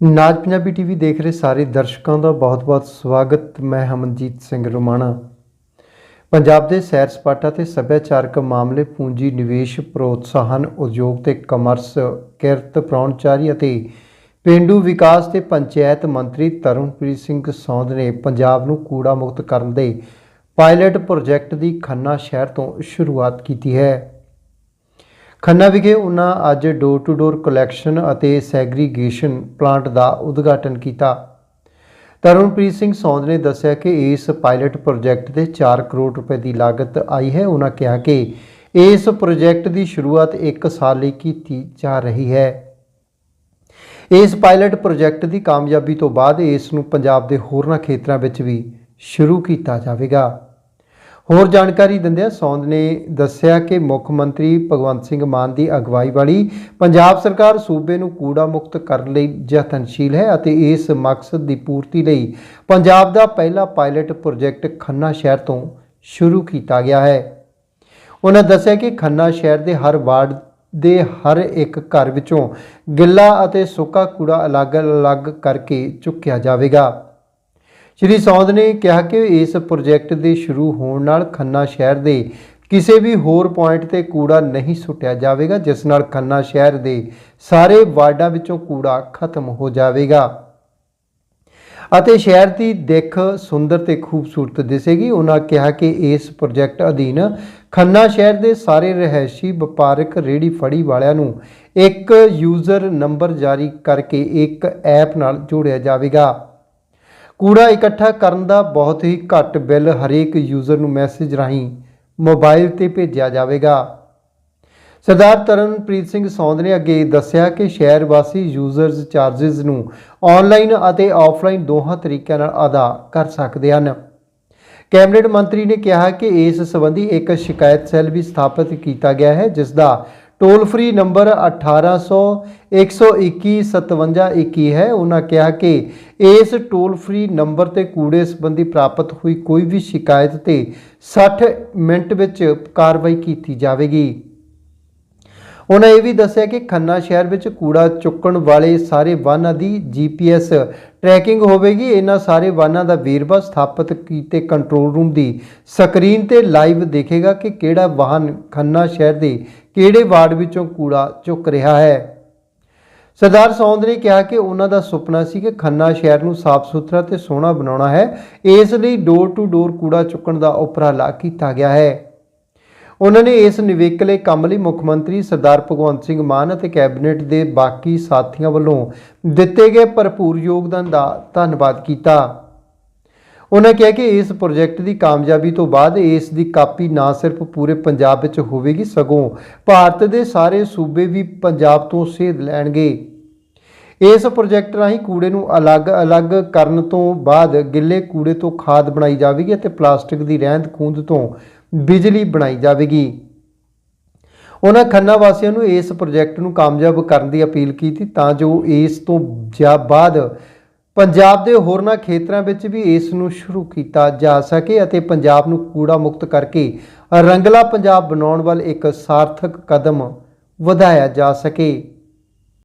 ਨਾਜ Punjabi TV ਦੇਖ ਰਹੇ ਸਾਰੇ ਦਰਸ਼ਕਾਂ ਦਾ ਬਹੁਤ-ਬਹੁਤ ਸਵਾਗਤ। ਮੈਂ ਹਮਨਜੀਤ ਸਿੰਘ ਰੋਮਾਣਾ। ਪੰਜਾਬ ਦੇ ਸੈਰ ਸਪਾਟਾ ਤੇ ਸੱਭਿਆਚਾਰਕ ਮਾਮਲੇ ਪੂੰਜੀ ਨਿਵੇਸ਼ ਪ੍ਰੋਤਸਾਹਨ ਉਦਯੋਗ ਤੇ ਕਮਰਸ ਕਿਰਤ ਪ੍ਰਾਹੁਣਚਾਰੀ ਅਤੇ ਪਿੰਡੂ ਵਿਕਾਸ ਤੇ ਪੰਚਾਇਤ ਮੰਤਰੀ ਤਰੁਣਪ੍ਰੀਤ ਸਿੰਘ ਸੌਂਦ ਨੇ ਪੰਜਾਬ ਨੂੰ ਕੂੜਾ ਮੁਕਤ ਕਰਨ ਦੇ ਪਾਇਲਟ ਪ੍ਰੋਜੈਕਟ ਦੀ ਖੰਨਾ ਸ਼ਹਿਰ ਤੋਂ ਸ਼ੁਰੂਆਤ ਕੀਤੀ ਹੈ। ਖੰਨਾ ਵਿਖੇ ਉਹਨਾਂ ਅੱਜ ਡੋਰ ਟੂ ਡੋਰ ਕਲੈਕਸ਼ਨ ਅਤੇ ਸੈਗਰੀਗੇਸ਼ਨ ਪਲਾਂਟ ਦਾ ਉਦਘਾਟਨ ਕੀਤਾ। ਤਰਨਪ੍ਰੀਤ ਸਿੰਘ ਸੌਂਦ ਨੇ ਦੱਸਿਆ ਕਿ ਇਸ ਪਾਇਲਟ ਪ੍ਰੋਜੈਕਟ ਤੇ 4 ਕਰੋੜ ਰੁਪਏ ਦੀ ਲਾਗਤ ਆਈ ਹੈ। ਉਹਨਾਂ ਕਿਹਾ ਕਿ ਇਸ ਪ੍ਰੋਜੈਕਟ ਦੀ ਸ਼ੁਰੂਆਤ 1 ਸਾਲ ਲਈ ਕੀਤੀ ਜਾ ਰਹੀ ਹੈ। ਇਸ ਪਾਇਲਟ ਪ੍ਰੋਜੈਕਟ ਦੀ ਕਾਮਯਾਬੀ ਤੋਂ ਬਾਅਦ ਇਸ ਨੂੰ ਪੰਜਾਬ ਦੇ ਹੋਰਨਾਂ ਖੇਤਰਾਂ ਵਿੱਚ ਵੀ ਸ਼ੁਰੂ ਕੀਤਾ ਜਾਵੇਗਾ। ਹੋਰ ਜਾਣਕਾਰੀ ਦਿੰਦਿਆਂ ਸੌਂਦ ਨੇ ਦੱਸਿਆ ਕਿ ਮੁੱਖ ਮੰਤਰੀ ਭਗਵੰਤ ਸਿੰਘ ਮਾਨ ਦੀ ਅਗਵਾਈ ਵਾਲੀ ਪੰਜਾਬ ਸਰਕਾਰ ਸੂਬੇ ਨੂੰ ਕੂੜਾ ਮੁਕਤ ਕਰਨ ਲਈ ਯਤਨਸ਼ੀਲ ਹੈ ਅਤੇ ਇਸ ਮਕਸਦ ਦੀ ਪੂਰਤੀ ਲਈ ਪੰਜਾਬ ਦਾ ਪਹਿਲਾ ਪਾਇਲਟ ਪ੍ਰੋਜੈਕਟ ਖੰਨਾ ਸ਼ਹਿਰ ਤੋਂ ਸ਼ੁਰੂ ਕੀਤਾ ਗਿਆ ਹੈ। ਉਹਨਾਂ ਦੱਸਿਆ ਕਿ ਖੰਨਾ ਸ਼ਹਿਰ ਦੇ ਹਰ ਵਾਰਡ ਦੇ ਹਰ ਇੱਕ ਘਰ ਵਿੱਚੋਂ ਗਿੱਲਾ ਅਤੇ ਸੁੱਕਾ ਕੂੜਾ ਅਲੱਗ-ਅਲੱਗ ਕਰਕੇ ਚੁੱਕਿਆ ਜਾਵੇਗਾ। ਸ਼੍ਰੀ ਸੌਦ ਨੇ ਕਿਹਾ ਕਿ ਇਸ ਪ੍ਰੋਜੈਕਟ ਦੇ ਸ਼ੁਰੂ ਹੋਣ ਨਾਲ ਖੰਨਾ ਸ਼ਹਿਰ ਦੇ ਕਿਸੇ ਵੀ ਹੋਰ ਪੁਆਇੰਟ ਤੇ ਕੂੜਾ ਨਹੀਂ ਸੁੱਟਿਆ ਜਾਵੇਗਾ, ਜਿਸ ਨਾਲ ਖੰਨਾ ਸ਼ਹਿਰ ਦੇ ਸਾਰੇ ਵਾਰਡਾਂ ਵਿੱਚੋਂ ਕੂੜਾ ਖਤਮ ਹੋ ਜਾਵੇਗਾ। ਅਤੇ ਸ਼ਹਿਰ ਦੀ ਦਿੱਖ ਸੁੰਦਰ ਤੇ ਖੂਬਸੂਰਤ ਦਿਸੇਗੀ। ਉਹਨਾਂ ਕਿਹਾ ਕਿ ਇਸ ਪ੍ਰੋਜੈਕਟ ਅਧੀਨ ਖੰਨਾ ਸ਼ਹਿਰ ਦੇ ਸਾਰੇ ਰਹਿائشੀ ਵਪਾਰਕ ਰੇੜੀ ਫੜੀ ਵਾਲਿਆਂ ਨੂੰ ਇੱਕ ਯੂਜ਼ਰ ਨੰਬਰ ਜਾਰੀ ਕਰਕੇ ਇੱਕ ਐਪ ਨਾਲ ਜੋੜਿਆ ਜਾਵੇਗਾ। ਕੂੜਾ ਇਕੱਠਾ ਕਰਨ ਦਾ ਬਹੁਤ ਹੀ ਘੱਟ ਬਿੱਲ ਹਰੇਕ ਯੂਜ਼ਰ ਨੂੰ ਮੈਸੇਜ ਰਾਹੀਂ ਮੋਬਾਈਲ ਤੇ ਭੇਜਿਆ ਜਾਵੇਗਾ। ਸਰਦਾਰ ਤਰਨਪ੍ਰੀਤ ਸਿੰਘ ਸੌਂਦ ਨੇ ਅੱਗੇ ਦੱਸਿਆ ਕਿ ਸ਼ਹਿਰ ਵਾਸੀ ਯੂਜ਼ਰਸ ਚਾਰजेस ਨੂੰ ਆਨਲਾਈਨ ਅਤੇ ਆਫਲਾਈਨ ਦੋਹਾਂ ਤਰੀਕਿਆਂ ਨਾਲ ਅਦਾ ਕਰ ਸਕਦੇ ਹਨ। ਕੈਬਨਿਟ ਮੰਤਰੀ ਨੇ ਕਿਹਾ ਕਿ ਇਸ ਸੰਬੰਧੀ ਇੱਕ ਸ਼ਿਕਾਇਤ ਸੈੱਲ ਵੀ ਸਥਾਪਿਤ ਕੀਤਾ ਗਿਆ ਹੈ, ਜਿਸ ਦਾ ਟੋਲ ਫ੍ਰੀ ਨੰਬਰ 1800 121 5721 ਹੈ। ਉਹਨਾਂ ਕਿਹਾ ਕਿ ਇਸ ਟੋਲ ਫ੍ਰੀ ਨੰਬਰ ਤੇ ਕੂੜੇ ਸੰਬੰਧੀ ਪ੍ਰਾਪਤ ਹੋਈ ਕੋਈ ਵੀ ਸ਼ਿਕਾਇਤ ਤੇ 60 ਮਿੰਟ ਵਿੱਚ ਕਾਰਵਾਈ ਕੀਤੀ ਜਾਵੇਗੀ। ਉਹਨਾਂ ਇਹ ਵੀ ਦੱਸਿਆ ਕਿ ਖੰਨਾ ਸ਼ਹਿਰ ਵਿੱਚ ਕੂੜਾ ਚੁੱਕਣ ਵਾਲੇ ਸਾਰੇ ਵਾਹਨਾਂ ਦੀ ਜੀਪੀਐਸ ਟਰੈਕਿੰਗ ਹੋਵੇਗੀ। ਇਹਨਾਂ ਸਾਰੇ ਵਾਹਨਾਂ ਦਾ ਵੇਰਵਾ ਸਥਾਪਿਤ ਕੀਤੇ ਕੰਟਰੋਲ ਰੂਮ ਦੀ ਸਕਰੀਨ ਤੇ ਲਾਈਵ ਦੇਖੇਗਾ ਕਿ ਕਿਹੜਾ ਵਾਹਨ ਖੰਨਾ ਸ਼ਹਿਰ ਦੇ ਕਿਹੜੇ ਵਾਰਡ ਵਿੱਚੋਂ ਕੂੜਾ ਚੁੱਕ ਰਿਹਾ ਹੈ। ਸਰਦਾਰ ਸੌਂਦ ਨੇ ਕਿਹਾ ਕਿ ਉਹਨਾਂ ਦਾ ਸੁਪਨਾ ਸੀ ਕਿ ਖੰਨਾ ਸ਼ਹਿਰ ਨੂੰ ਸਾਫ਼ ਸੁਥਰਾ ਤੇ ਸੋਹਣਾ ਬਣਾਉਣਾ ਹੈ। ਇਸ ਲਈ ਡੋਰ ਟੂ ਡੋਰ ਕੂੜਾ ਚੁੱਕਣ ਦਾ ਉਪਰਾਲਾ ਕੀਤਾ ਗਿਆ ਹੈ। ਉਹਨਾਂ ਨੇ ਇਸ ਨਿਵੇਕਲੇ ਕੰਮ ਲਈ ਮੁੱਖ ਮੰਤਰੀ ਸਰਦਾਰ ਭਗਵੰਤ ਸਿੰਘ ਮਾਨ ਅਤੇ ਕੈਬਨਿਟ ਦੇ ਬਾਕੀ ਸਾਥੀਆਂ ਵੱਲੋਂ ਦਿੱਤੇ ਗਏ ਭਰਪੂਰ ਯੋਗਦਾਨ ਦਾ ਧੰਨਵਾਦ ਕੀਤਾ। ਉਹਨਾਂ ਕਿਹਾ ਕਿ ਇਸ ਪ੍ਰੋਜੈਕਟ ਦੀ ਕਾਮਯਾਬੀ ਤੋਂ ਬਾਅਦ ਇਸ ਦੀ ਕਾਪੀ ਨਾ ਸਿਰਫ ਪੂਰੇ ਪੰਜਾਬ ਵਿੱਚ ਹੋਵੇਗੀ, ਸਗੋਂ ਭਾਰਤ ਦੇ ਸਾਰੇ ਸੂਬੇ ਵੀ ਪੰਜਾਬ ਤੋਂ ਸੇਧ ਲੈਣਗੇ। ਇਸ ਪ੍ਰੋਜੈਕਟ ਰਾਹੀਂ ਕੂੜੇ ਨੂੰ ਅਲੱਗ-ਅਲੱਗ ਕਰਨ ਤੋਂ ਬਾਅਦ ਗਿੱਲੇ ਕੂੜੇ ਤੋਂ ਖਾਦ ਬਣਾਈ ਜਾਵੇਗੀ ਅਤੇ ਪਲਾਸਟਿਕ ਦੀ ਰਹਿੰਦ ਖੂੰਦ ਤੋਂ ਬਿਜਲੀ ਬਣਾਈ ਜਾਵੇਗੀ। ਉਹਨਾਂ ਖੰਨਾ ਵਾਸੀਆਂ ਨੂੰ ਇਸ ਪ੍ਰੋਜੈਕਟ ਨੂੰ ਕਾਮਯਾਬ ਕਰਨ ਦੀ ਅਪੀਲ ਕੀਤੀ ਤਾਂ ਜੋ ਇਸ ਤੋਂ ਜਾ ਬਾਅਦ ਪੰਜਾਬ ਦੇ ਹੋਰਨਾਂ ਖੇਤਰਾਂ ਵਿੱਚ ਵੀ ਇਸ ਨੂੰ ਸ਼ੁਰੂ ਕੀਤਾ ਜਾ ਸਕੇ ਅਤੇ ਪੰਜਾਬ ਨੂੰ ਕੂੜਾ ਮੁਕਤ ਕਰਕੇ ਰੰਗਲਾ ਪੰਜਾਬ ਬਣਾਉਣ ਵੱਲ ਇੱਕ ਸਾਰਥਕ ਕਦਮ ਵਧਾਇਆ ਜਾ ਸਕੇ।